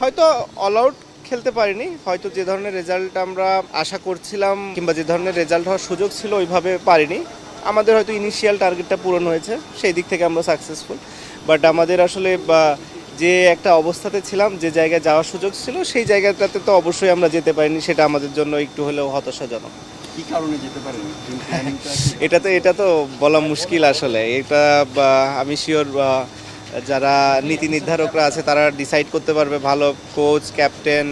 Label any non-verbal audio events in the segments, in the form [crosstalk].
হয়তো all out খেলতে পারিনি হয়তো যে ধরনের রেজাল্ট আমরা আশা করছিলাম কিংবা যে ধরনের রেজাল্ট হওয়ার সুযোগ ছিল ওইভাবে পারিনি। আমাদের হয়তো ইনিশিয়াল টার্গেটটা পূরণ হয়েছে সেই দিক থেকে আমরা সাকসেসফুল বাট আমাদের আসলে যে একটা অবস্থাতে ছিলাম যে জায়গায় যাওয়ার সুযোগ ছিল সেই জায়গাটাতে তো অবশ্যই আমরা যেতে পারিনি সেটা আমাদের জন্য একটু হলেও হতাশাজনক। কি কারণে যেতে পারেন? [laughs] এটা তো এটা তো বলা মুশকিল আসলে। এটা আমি শিওর যারা নীতি নির্ধারকরা আছে, তারা ডিসাইড করতে পারবে। ভালো কোচ ক্যাপ্টেন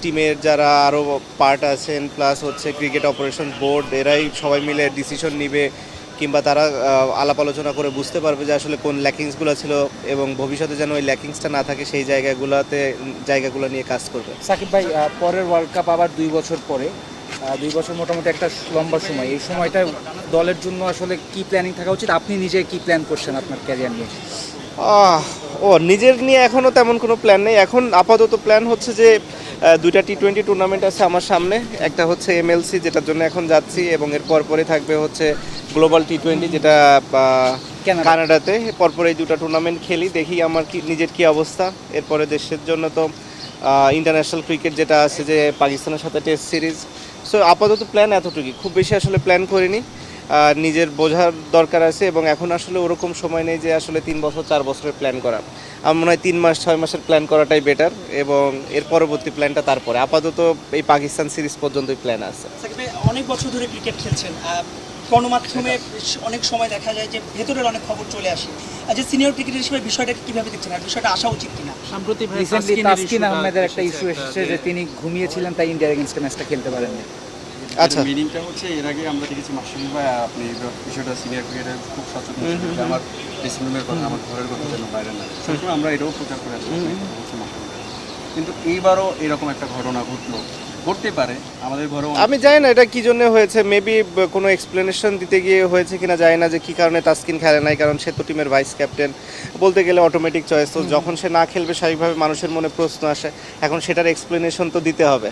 টিমের যারা আরও পার্ট আছেন প্লাস হচ্ছে ক্রিকেট অপারেশন বোর্ড এরাই সবাই মিলে ডিসিশন নিবে, কিংবা তারা আলাপ আলোচনা করে বুঝতে পারবে যে আসলে কোন ল্যাকিংসগুলো ছিল এবং ভবিষ্যতে যেন ওই ল্যাকিংসটা না থাকে, সেই জায়গাগুলোতে, জায়গাগুলো নিয়ে কাজ করবে। সাকিব ভাই পরের ওয়ার্ল্ড কাপ আবার দুই বছর পরে দুই বছর মোটামুটি একটা লম্বা সময়। এই সময়টা দলের জন্য আসলে কি প্ল্যানিং থাকা উচিত? আপনি নিজে কি প্ল্যান করছেন আপনার ক্যারিয়ার নিয়ে? ও নিজের নিয়ে এখনও তেমন কোনো প্ল্যান নেই। এখন আপাতত প্ল্যান হচ্ছে যে দুইটা টি টোয়েন্টি টুর্নামেন্ট আছে আমার সামনে। একটা হচ্ছে এমএলসি যেটার জন্য এখন যাচ্ছি এবং এর পরপরে থাকবে হচ্ছে গ্লোবাল টি টোয়েন্টি যেটা কানাডাতে পরপর এই দুটো টুর্নামেন্ট খেলি দেখি আমার কি নিজের কি অবস্থা। এরপরে দেশের জন্য তো ইন্টারন্যাশনাল ক্রিকেট যেটা আছে যে পাকিস্তানের সাথে টেস্ট সিরিজ সো আপাতত প্ল্যান এতটুকুই। খুব বেশি আসলে প্ল্যান করিনি। নিজের বোঝার দরকার আছে এবং এখন আসলে ওরকম সময় নেই যে আসলে তিন বছর, চার বছরের প্ল্যান করা। আমার মনে হয় তিন মাস, ছয় মাসের প্ল্যান করাটাই বেটার এবং এর পরবর্তী প্ল্যানটা তারপরে। আপাতত এই পাকিস্তান সিরিজ পর্যন্তই প্ল্যান আছে। সাকিব অনেক বছর ধরে ক্রিকেট খেলছেন। গণমাধ্যমে অনেক সময় দেখা যায় যে ভেতরের অনেক খবর চলে আসে। আর যে সিনিয়র ক্রিকেটার হিসেবে বিষয়টাকে কীভাবে দেখছেন? আর বিষয়টা আসা উচিত কিনা? সাম্প্রতিক ভাই রিসেন্টলি তাসকিন আহমেদের একটা ইস্যু এসেছে যে তিনি ঘুমিয়েছিলেন তাই ইন্ডিয়ার এগেনস্টে ম্যাচটা খেলতে পারেননি। আচ্ছা। মিনিংটা হচ্ছে এর আগে আমরা দেখেছি মাসুম ভাই আপনি বিষয়টা সিনিয়র ক্রিকেটার খুব সচেতন আমার ড্রেসিং রুমের কথা আমার ঘরের কথা যেন বাইরে না সবসময় আমরা এটাও প্রচার করে আসছি। কিন্তু এইবারও এরকম একটা ঘটনা ঘটলো। ঘটতে পারে আমাদের ঘরেও আমি জানি না এটা কি জন্য হয়েছে মেবি কোনো এক্সপ্লেনেশন দিতে গিয়ে হয়েছে কিনা জানি না যে কি কারণে তাসকিন খেলে নাই কারণ সে তো টিমের ভাইস ক্যাপ্টেন বলতে গেলে অটোমেটিক চয়েস তো যখন সে না খেলবে স্বাভাবিকভাবে মানুষের মনে প্রশ্ন আসে এখন সেটার এক্সপ্লেনেশন তো দিতে হবে।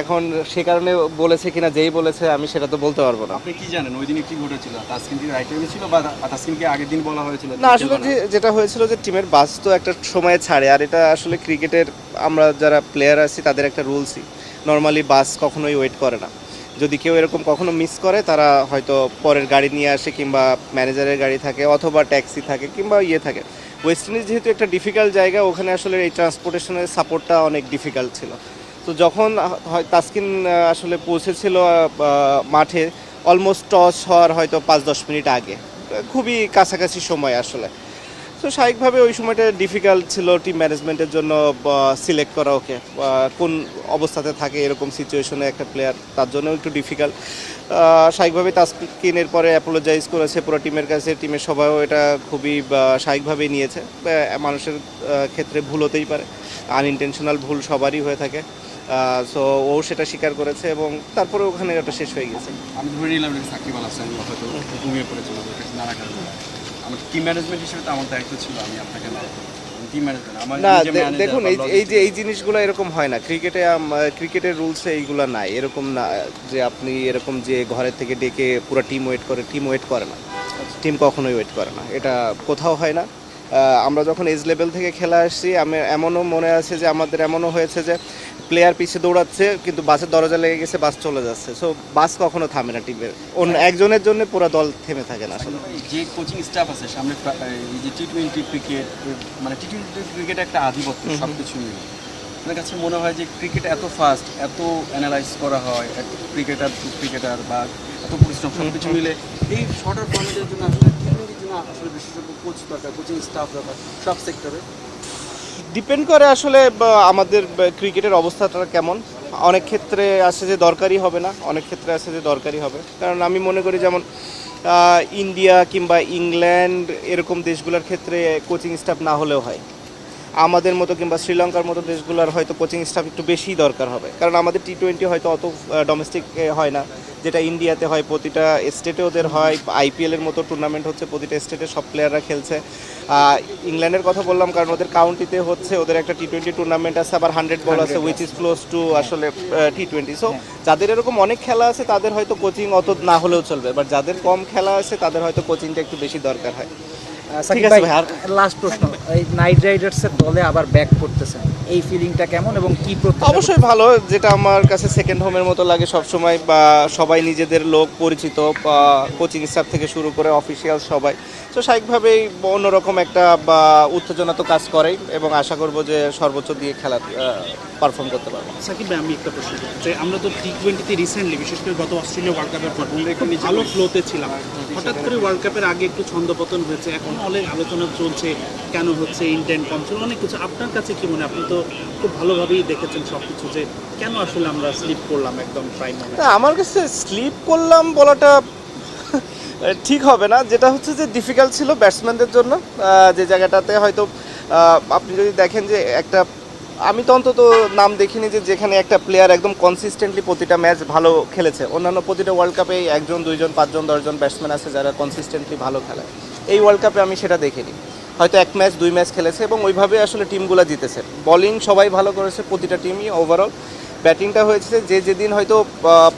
এখন সে কারণে বলেছে কিনা যেই বলেছে আমি সেটা তো বলতে পারব না। আপনি কি জানেন ওই দিনে কি ঘটেছিল? তাসকিন কি রাইট ছিল বা তাসকিনকে আগের দিন বলা হয়েছিল? না আসলে যে যেটা হয়েছিল যে টিমের বাস তো একটা সময়ে ছাড়ে আর এটা আসলে ক্রিকেটের আমরা যারা প্লেয়ার আছি তাদের একটা রুলসই নর্মালি বাস কখনোই ওয়েট করে না। যদি কেউ এরকম কখনো মিস করে, তারা হয়তো পরের গাড়ি নিয়ে আসে কিংবা ম্যানেজারের গাড়ি থাকে অথবা ট্যাক্সি থাকে কিংবা ইয়ে থাকে। ওয়েস্ট ইন্ডিজ যেহেতু একটা ডিফিকাল্ট জায়গা, ওখানে আসলে এই ট্রান্সপোর্টেশনের সাপোর্টটা অনেক ডিফিকাল্ট ছিল। তো যখন হয়, তাসকিন আসলে পৌঁছেছিল মাঠে অলমোস্ট টস হওয়ার হয়তো পাঁচ দশ মিনিট আগে। খুবই কাছাকাছি সময় আসলে। তো স্বাভাবিকভাবে ওই সময়টা ডিফিকাল্ট ছিল টিম ম্যানেজমেন্টের জন্য সিলেক্ট করা ওকে। কোন অবস্থাতে থাকে এরকম সিচুয়েশনে একটা প্লেয়ার তার জন্য একটু ডিফিকাল্ট স্বাভাবিকভাবে তাসকিনের পরে অ্যাপোলোজাইজ করেছে পুরো টিমের কাছে টিমের সবাইও এটা খুবই স্বাভাবিকভাবেই নিয়েছে। মানুষের ক্ষেত্রে ভুল হতেই পারে। আনইনটেনশনাল ভুল সবারই হয়ে থাকে। সো ও সেটা স্বীকার করেছে এবং তারপরে ওখানে ওটা শেষ হয়ে গেছে। আমি ধরে নিলাম সাকিব আল হাসান হয়তো ঘুমিয়ে পড়েছিল আমার টিম ম্যানেজমেন্ট হিসেবে তো আমার দায়িত্ব ছিল আমি আপনাকে না দেখুন এই যে- এই যে এই জিনিসগুলো এরকম হয় না। ক্রিকেটে ক্রিকেটের রুলসে এইগুলো নাই। এরকম না যে আপনি এরকম যে ঘরের থেকে ডেকে পুরো টিম ওয়েট করে টিম ওয়েট করে না। টিম কখনোই ওয়েট করে না। এটা কোথাও হয় না। আমরা যখন এজ লেভেল থেকে খেলা আসছি আমি এমনও মনে আছে যে আমাদের এমনও হয়েছে যে প্লেয়ার পিছিয়ে দৌড়াচ্ছে কিন্তু বাসের দরজা লেগে গেছে বাস চলে যাচ্ছে। সো বাস কখনো থামে না টিমের অন্য একজনের জন্য পুরো দল থেমে থাকে না আসলে। যে কোচিং স্টাফ আছে সামনে এই যে টি টোয়েন্টি ক্রিকেট মানে টি টোয়েন্টি ক্রিকেট একটা আধিপত্য সব কিছু মিলে। আপনার কাছে মনে হয় যে ক্রিকেট এত ফাস্ট এত অ্যানালাইজ করা হয় ক্রিকেটার ক্রিকেটার বা এত পরিশ্রম সব কিছু মিলে এই শর্টার ফর্মেটের জন্য আসলে কোচ স্টাফ সব ডিপেন্ড করে আসলে আমাদের ক্রিকেটের অবস্থাটা কেমন। অনেক ক্ষেত্রে আসে যে দরকারই হবে না, অনেক ক্ষেত্রে আসে যে দরকারই হবে। কারণ আমি মনে করি যেমন ইন্ডিয়া কিংবা ইংল্যান্ড এরকম দেশগুলোর ক্ষেত্রে কোচিং স্টাফ না হলেও হয়। আমাদের মতো কিংবা শ্রীলঙ্কার মতো দেশগুলোর হয়তো কোচিং স্টাফ একটু বেশিই দরকার হবে। কারণ আমাদের টি টোয়েন্টি হয়তো অত ডোমেস্টিক হয় না। যেটা ইন্ডিয়াতে হয় প্রতিটা স্টেটে ওদের হয়। আইপিএলের মতো টুর্নামেন্ট হচ্ছে প্রতিটা স্টেটে সব প্লেয়াররা খেলছে। ইংল্যান্ডের কথা বললাম কারণ ওদের কাউন্টিতে হচ্ছে ওদের একটা টি টোয়েন্টি টুর্নামেন্ট আছে আবার হান্ড্রেড বল আছে উইচ ইজ ক্লোজ টু আসলে টি টোয়েন্টি সো যাদের এরকম অনেক খেলা আছে তাদের হয়তো কোচিং অত না হলেও চলবে। বাট যাদের কম খেলা আছে তাদের হয়তো কোচিংটা একটু বেশি দরকার হয়। সাকিব আছে ভাই ভাই, আর- লাস্ট প্রশ্ন এই নাইট রাইডার্সের দলে আবার ব্যাক করতেছেন এই ফিলিংটা কেমন এবং কি প্রত্যাশা অবশ্যই ভালো যেটা আমার কাছে সেকেন্ড হোমের মতো লাগে সব সময় বা সবাই নিজেদের লোক পরিচিত বা কোচিং স্টাফ থেকে শুরু করে অফিসিয়াল সবাই। তো স্বাভাবিকভাবেই অন্যরকম একটা বা উত্তেজনা তো কাজ করেই এবং আশা করব যে সর্বোচ্চ দিয়ে খেলা পারফর্ম করতে পারব। সাকিব ভাই আমি একটা প্রশ্ন চাই। আমরা তো টি টোয়েন্টিতে রিসেন্টলি বিশেষ করে গত অস্ট্রেলিয়া ওয়ার্ল্ড কাপের পর [laughs] ভালো ফ্লোতে ছিলাম। হঠাৎ করে ওয়ার্ল্ড কাপের আগে একটু ছন্দপতন হয়েছে এখন অনেক আলোচনা চলছে, কেন হচ্ছে কম ছিল অনেক কিছু। আপনার কাছে কি মনে? আপনি তো খুব ভালোভাবেই দেখেছেন সব কিছু যে কেন আসলে আমরা স্লিপ করলাম একদম প্রাইম আমার কাছে স্লিপ করলাম বলাটা ঠিক হবে না। যেটা হচ্ছে যে ডিফিকাল্ট ছিল ব্যাটসম্যানদের জন্য। যে জায়গাটাতে হয়তো আপনি যদি দেখেন যে একটা, আমি তো অন্তত নাম দেখিনি যে যেখানে একটা প্লেয়ার একদম কনসিস্টেন্টলি প্রতিটা ম্যাচ ভালো খেলেছে। অন্যান্য প্রতিটা ওয়ার্ল্ড কাপে একজন, দুইজন, পাঁচজন, দশজন ব্যাটসম্যান আছে যারা কনসিস্টেন্টলি ভালো খেলে। এই ওয়ার্ল্ড কাপে আমি সেটা দেখিনি। হয়তো এক ম্যাচ, দুই ম্যাচ খেলেছে এবং ওইভাবে আসলে টিমগুলো জিতেছে। বলিং সবাই ভালো করেছে, প্রতিটা টিমই ওভারঅল ব্যাটিংটা হয়েছে যে যেদিন হয়তো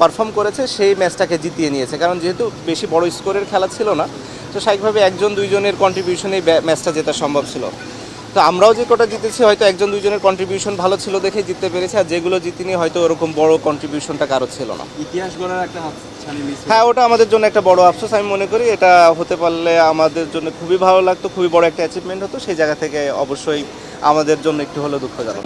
পারফর্ম করেছে, সেই ম্যাচটাকে জিতিয়ে নিয়েছে। কারণ যেহেতু বেশি বড় স্কোরের খেলা ছিল না, তো স্বাভাবিকভাবে একজন, দুইজনের কন্ট্রিবিউশনেই ম্যাচটা জেতা সম্ভব ছিল। তো আমরাও যে কটা জিতেছি হয়তো একজন দুইজনের কন্ট্রিবিউশন ভালো ছিল দেখে জিততে পেরেছে আর যেগুলো জিতিনি হয়তো ওরকম বড় কন্ট্রিবিউশনটা কারও ছিল না। ইতিহাস গড়ার একটা হ্যাঁ ওটা আমাদের জন্য একটা বড় আফসোস আমি মনে করি এটা হতে পারলে আমাদের জন্য খুবই ভালো লাগতো খুবই বড় একটা অ্যাচিভমেন্ট হতো সেই জায়গা থেকে অবশ্যই আমাদের জন্য একটু হলেও দুঃখজনক।